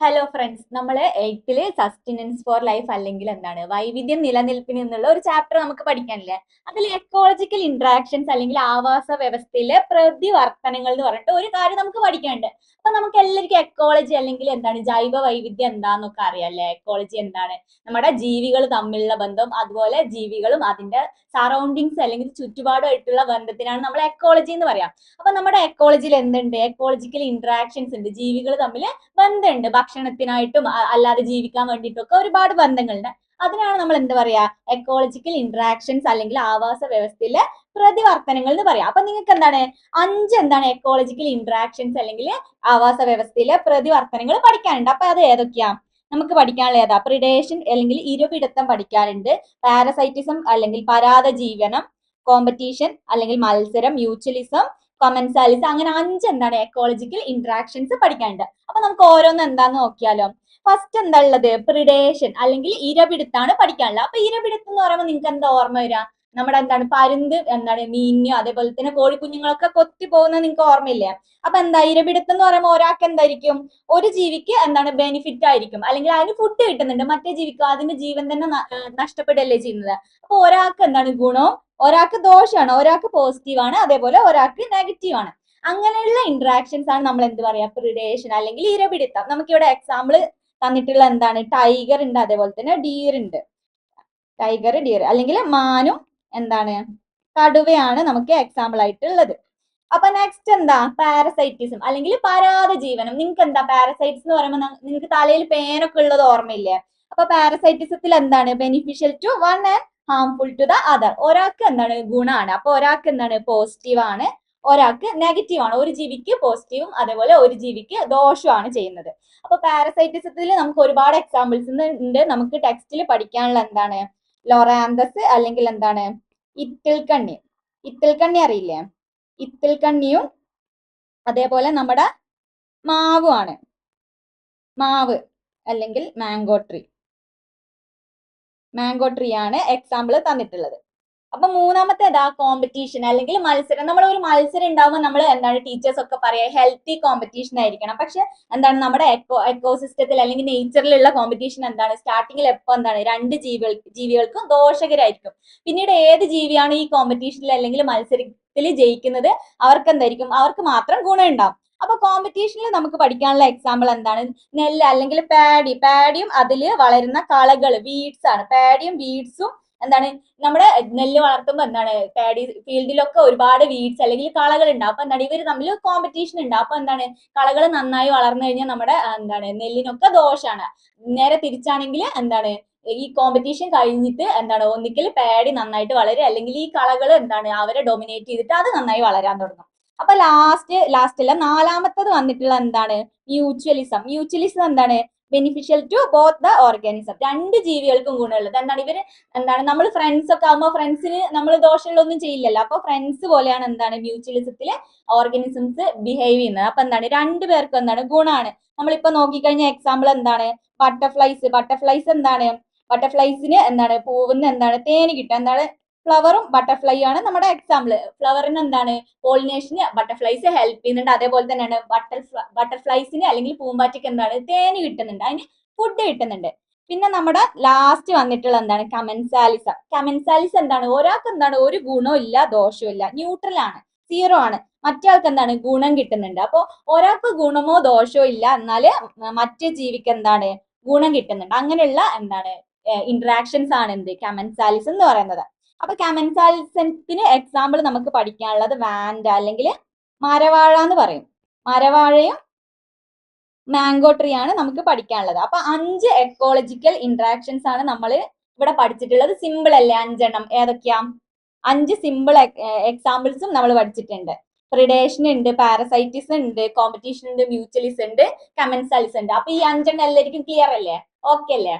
Hello friends നമ്മൾ എയ്ത്തിൽ sustenance four life അല്ലെങ്കിൽ എന്താണ് വൈവിധ്യം നിലനിൽപ്പിന് എന്നുള്ള ഒരു ചാപ്റ്റർ നമുക്ക് പഠിക്കാനില്ലേ? അതിൽ എക്കോളജിക്കൽ ഇന്ററാക്ഷൻസ് അല്ലെങ്കിൽ ആവാസ വ്യവസ്ഥയിലെ പ്രതിവർത്തനങ്ങൾ എന്ന് പറഞ്ഞിട്ട് ഒരു കാര്യം നമുക്ക് പഠിക്കാനുണ്ട്. അപ്പൊ നമുക്ക് എല്ലാവർക്കും എക്കോളജി അല്ലെങ്കിൽ എന്താണ് ജൈവ വൈവിധ്യം എന്താന്നൊക്കെ അറിയാല്ലേ എക്കോളജി എന്താണ്? നമ്മുടെ ജീവികൾ തമ്മിലുള്ള ബന്ധം അതുപോലെ ജീവികളും അതിന്റെ സറൗണ്ടിങ്സ് അല്ലെങ്കിൽ ചുറ്റുപാടുമായിട്ടുള്ള ബന്ധത്തിനാണ് നമ്മൾ എക്കോളജി എന്ന് പറയാം. അപ്പൊ നമ്മുടെ എക്കോളജിയിൽ എന്തുണ്ട്? എക്കോളജിക്കൽ ഇന്ററാക്ഷൻസ് ഉണ്ട്. ജീവികൾ തമ്മിൽ ബന്ധമുണ്ട്. ഭക്ഷണത്തിനായിട്ടും അല്ലാതെ ജീവിക്കാൻ വേണ്ടിയിട്ടും ഒക്കെ ഒരുപാട് ബന്ധങ്ങളുണ്ട്. അതിനാണ് നമ്മൾ എന്താ പറയാ എക്കോളജിക്കൽ ഇന്ററാക്ഷൻസ് അല്ലെങ്കിൽ ആവാസ വ്യവസ്ഥയിലെ പ്രതിവർത്തനങ്ങൾ എന്ന് പറയാം. അപ്പൊ നിങ്ങൾക്ക് എന്താണ് അഞ്ച് എന്താണ് എക്കോളജിക്കൽ ഇന്ററാക്ഷൻസ് അല്ലെങ്കിൽ ആവാസ വ്യവസ്ഥയിലെ പ്രതിവർത്തനങ്ങൾ പഠിക്കാനുണ്ട്. അപ്പൊ അത് ഏതൊക്കെയാ? നമുക്ക് പഠിക്കാനുള്ള ഏതാ? പ്രിഡേഷൻ അല്ലെങ്കിൽ ഇരുപിടുത്തം പഠിക്കാനുണ്ട് പാരസൈറ്റിസം അല്ലെങ്കിൽ പരാത കോമ്പറ്റീഷൻ അല്ലെങ്കിൽ മത്സരം മ്യൂച്വലിസം കൊമൻസാലിസം അങ്ങനെ അഞ്ച് എന്താണ് എക്കോളജിക്കൽ ഇന്ററാക്ഷൻസ് പഠിക്കാനുണ്ട്. അപ്പൊ നമുക്ക് ഓരോന്ന് എന്താന്ന് നോക്കിയാലോ. ഫസ്റ്റ് എന്താ ഉള്ളത്? പ്രിഡേഷൻ അല്ലെങ്കിൽ ഇരപിടുത്താണ് പഠിക്കാനുള്ളത്. അപ്പൊ ഇരപിടുത്തം എന്ന് പറയുമ്പോൾ നിങ്ങൾക്ക് എന്താ ഓർമ്മ വരിക? നമ്മുടെ എന്താണ് പരുന്ത് എന്താണ് മീനു അതേപോലെ തന്നെ കോഴിക്കുഞ്ഞുങ്ങളൊക്കെ കൊത്തി പോകുന്നത് നിങ്ങൾക്ക് ഓർമ്മയില്ലേ? അപ്പൊ എന്താ ഇരപിടുത്തം എന്ന് പറയുമ്പോൾ ഒരാൾക്ക് എന്തായിരിക്കും? ഒരു ജീവിക്ക് എന്താണ് ബെനിഫിറ്റ് ആയിരിക്കും. അല്ലെങ്കിൽ അതിന് ഫുഡ് കിട്ടുന്നുണ്ട്. മറ്റേ ജീവിക്ക് അതിന്റെ ജീവൻ തന്നെ നഷ്ടപ്പെടുകയല്ലേ ചെയ്യുന്നത്. അപ്പൊ ഒരാൾക്ക് എന്താണ് ഗുണവും ഒരാൾക്ക് ദോഷമാണ് ഒരാൾക്ക് പോസിറ്റീവ് ആണ് അതേപോലെ ഒരാൾക്ക് നെഗറ്റീവ് ആണ്. അങ്ങനെയുള്ള ഇന്ററാക്ഷൻസ് ആണ് നമ്മൾ എന്ത് പറയാ? പ്രിഡേഷൻ അല്ലെങ്കിൽ ഇരപിടുത്തം. നമുക്ക് ഇവിടെ എക്സാമ്പിൾ തന്നിട്ടുള്ള എന്താണ്? ടൈഗർ ഉണ്ട് അതേപോലെ തന്നെ ഡിയർ ഉണ്ട്. ടൈഗർ ഡിയർ അല്ലെങ്കിൽ മാനും എന്താണ്? കടുവയാണ് നമുക്ക് എക്സാമ്പിൾ ആയിട്ടുള്ളത്. അപ്പൊ നെക്സ്റ്റ് എന്താ? പാരസൈറ്റിസം അല്ലെങ്കിൽ പരാത ജീവനം നിങ്ങൾക്ക് എന്താ പാരസൈറ്റിസ് എന്ന് പറയുമ്പോൾ നിങ്ങൾക്ക് തലയിൽ പേനൊക്കെ ഉള്ളത് ഓർമ്മയില്ലേ? അപ്പൊ പാരസൈറ്റിസത്തിൽ എന്താണ്? Beneficial to one and harmful to the other ഒരാൾക്ക് എന്താണ്? ഗുണമാണ് അപ്പൊ ഒരാൾക്ക് എന്താണ്? പോസിറ്റീവ് ആണ്. ഒരാൾക്ക് നെഗറ്റീവ് ആണ്. ഒരു ജീവിക്ക് പോസിറ്റീവും അതേപോലെ ഒരു ജീവിക്ക് ദോഷമാണ് ചെയ്യുന്നത്. അപ്പൊ പാരസൈറ്റിസത്തിൽ നമുക്ക് ഒരുപാട് എക്സാമ്പിൾസ് ഉണ്ട്. നമുക്ക് ടെക്സ്റ്റിൽ പഠിക്കാനുള്ള എന്താണ്? ലൊറാന്തസ് അല്ലെങ്കിൽ എന്താണ്? ഇത്തിൽക്കണ്ണി ഇത്തിൽക്കണ്ണി അറിയില്ലേ? ഇത്തിൽക്കണ്ണിയും അതേപോലെ നമ്മുടെ മാവുമാണ്. മാവ് അല്ലെങ്കിൽ മാംഗോ ട്രീ മാംഗോ ട്രീ ആണ് എക്സാമ്പിൾ തന്നിട്ടുള്ളത്. അപ്പൊ മൂന്നാമത്തെ അതാ കോമ്പറ്റീഷൻ അല്ലെങ്കിൽ മത്സരം. നമ്മൾ ഒരു മത്സരം ഉണ്ടാവുമ്പോൾ നമ്മൾ എന്താണ് ടീച്ചേഴ്സ് ഒക്കെ പറയാ ഹെൽത്തി കോമ്പറ്റീഷൻ ആയിരിക്കണം. പക്ഷെ എന്താണ് നമ്മുടെ എക്കോ എക്കോസിസ്റ്റത്തിൽ അല്ലെങ്കിൽ നേച്ചറിലുള്ള കോമ്പറ്റീഷൻ എന്താണ്? സ്റ്റാർട്ടിങ്ങിൽ എപ്പോ എന്താണ്? രണ്ട് ജീവികൾ ജീവികൾക്കും ദോഷകരായിരിക്കും. പിന്നീട് ഏത് ജീവിയാണ് ഈ കോമ്പറ്റീഷനിൽ അല്ലെങ്കിൽ മത്സരത്തിൽ ജയിക്കുന്നത്? അവർക്ക് എന്തായിരിക്കും? അവർക്ക് മാത്രം ഗുണം ഉണ്ടാവും അപ്പൊ കോമ്പറ്റീഷനിൽ നമുക്ക് പഠിക്കാനുള്ള എക്സാമ്പിൾ എന്താണ്? നെല്ല് അല്ലെങ്കിൽ പാഡി പാഡിയും അതിൽ വളരുന്ന കളകൾ വീഡ്സ് ആണ്. പാഡിയും വീഡ്സും എന്താണ് നമ്മുടെ നെല്ല് വളർത്തുമ്പോൾ എന്താണ് പാഡി ഫീൽഡിലൊക്കെ ഒരുപാട് വീഡ്സ് അല്ലെങ്കിൽ കളകൾ ഉണ്ടാവും അപ്പൊ എന്താണ് ഇവർ തമ്മിൽ കോമ്പറ്റീഷൻ ഉണ്ട്. അപ്പൊ എന്താണ് കളകൾ നന്നായി വളർന്നു കഴിഞ്ഞാൽ നമ്മുടെ എന്താണ് നെല്ലിനൊക്കെ ദോഷമാണ് നേരെ തിരിച്ചാണെങ്കിൽ എന്താണ് ഈ കോമ്പറ്റീഷൻ കഴിഞ്ഞിട്ട് എന്താണ് ഒന്നിക്കൽ പാഡി നന്നായിട്ട് വളരും അല്ലെങ്കിൽ ഈ കളകൾ എന്താണ് അവരെ ഡൊമിനേറ്റ് ചെയ്തിട്ട് അത് നന്നായി വളരാൻ തുടങ്ങും. അപ്പൊ ലാസ്റ്റ് ലാസ്റ്റ് അല്ല നാലാമത്തത് വന്നിട്ടുള്ള എന്താണ് മ്യൂച്വലിസം മ്യൂച്വലിസം എന്താണ് beneficial to both the organism രണ്ട് ജീവികൾക്കും ഗുണമുള്ളത്. എന്താണ്? ഇവർ എന്താണ്? നമ്മൾ ഫ്രണ്ട്സ് ഒക്കെ ആകുമ്പോൾ ഫ്രണ്ട്സിന് നമ്മൾ ദോഷമുള്ളൊന്നും ചെയ്യില്ലല്ലോ. അപ്പൊ ഫ്രണ്ട്സ് പോലെയാണ് എന്താണ്? മ്യൂച്വലിസത്തിൽ ഓർഗാനിസംസ് ബിഹേവ് ചെയ്യുന്നത്. അപ്പൊ എന്താണ്? രണ്ടു പേർക്കും എന്താണ്? ഗുണമാണ്. നമ്മളിപ്പോ നോക്കിക്കഴിഞ്ഞ എക്സാമ്പിൾ എന്താണ്? ബട്ടർഫ്ലൈസ് ബട്ടർഫ്ലൈസ് എന്താണ്? ബട്ടർഫ്ലൈസിന് എന്താണ്? പൂവിന്ന് എന്താണ്? തേന് കിട്ടുക എന്താണ്? ഫ്ലവറും ബട്ടർഫ്ലൈ ആണ് നമ്മുടെ എക്സാമ്പിൾ ഫ്ലവറിന് എന്താണ്? പോളിനേഷന് ബട്ടർഫ്ലൈസ് ഹെൽപ്പ് ചെയ്യുന്നുണ്ട്. അതേപോലെ തന്നെയാണ് ബട്ടർഫ്ലൈ ബട്ടർഫ്ലൈസിന് അല്ലെങ്കിൽ പൂമ്പാറ്റയ്ക്ക് എന്താണ്? തേന് കിട്ടുന്നുണ്ട്. അതിന് ഫുഡ് കിട്ടുന്നുണ്ട്. പിന്നെ നമ്മുടെ ലാസ്റ്റ് വന്നിട്ടുള്ള എന്താണ്? കമൻസാലിസം കമൻസാലിസ് എന്താണ്? ഒരാൾക്ക് എന്താണ്? ഒരു ഗുണവും ഇല്ല ദോഷവും ഇല്ല. ന്യൂട്രൽ ആണ്. സീറോ ആണ്. മറ്റേ എന്താണ്? ഗുണം കിട്ടുന്നുണ്ട്. അപ്പോൾ ഒരാൾക്ക് ഗുണമോ ദോഷമോ ഇല്ല. എന്നാൽ മറ്റേ ജീവിക്ക് എന്താണ്? ഗുണം കിട്ടുന്നുണ്ട്. അങ്ങനെയുള്ള എന്താണ് ഇന്ററാക്ഷൻസ് ആണ് എന്ത്? കമൻസാലിസ് എന്ന് പറയുന്നത്. അപ്പൊ കമൻസാൽസൻസിന് എക്സാമ്പിൾ നമുക്ക് പഠിക്കാനുള്ളത് വാൻഡ അല്ലെങ്കിൽ മരവാഴ എന്ന് പറയും. മരവാഴയും മാംഗോ ട്രീ ആണ് നമുക്ക് പഠിക്കാനുള്ളത്. അപ്പൊ അഞ്ച് എക്കോളജിക്കൽ ഇന്ററാക്ഷൻസ് ആണ് നമ്മൾ ഇവിടെ പഠിച്ചിട്ടുള്ളത്. സിമ്പിൾ അല്ലേ? അഞ്ചെണ്ണം. ഏതൊക്കെയാ? അഞ്ച് സിമ്പിൾ എക്സാമ്പിൾസും നമ്മൾ പഠിച്ചിട്ടുണ്ട്. പ്രിഡേഷൻ ഉണ്ട് പാരസൈറ്റിസ് ഉണ്ട് കോമ്പറ്റീഷൻ ഉണ്ട് മ്യൂച്വലിസ് ഉണ്ട് കമൻസാലിസ് ഉണ്ട്. അപ്പൊ ഈ അഞ്ചെണ്ണം എല്ലാവർക്കും ക്ലിയർ അല്ലേ? ഓക്കെ അല്ലേ?